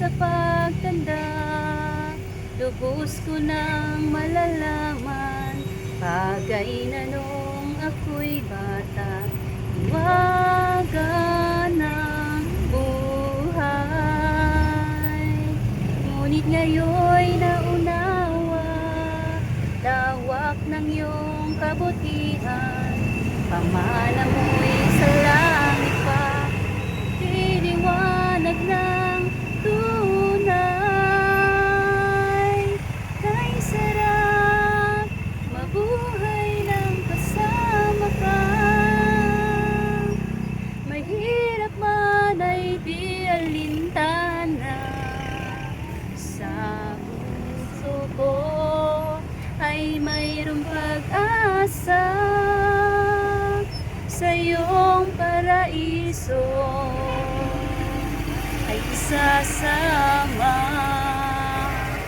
sa pagtanda. Lubos ko nang malalaman. Bagay na nung ako'y bata. Iwaga ng buhay. Ngunit ngayon'y naunawa. Lawak ng iyong kabutihan. Pamana mo'y ay mayroong pag-asa Sa iyong paraiso. Ay isasama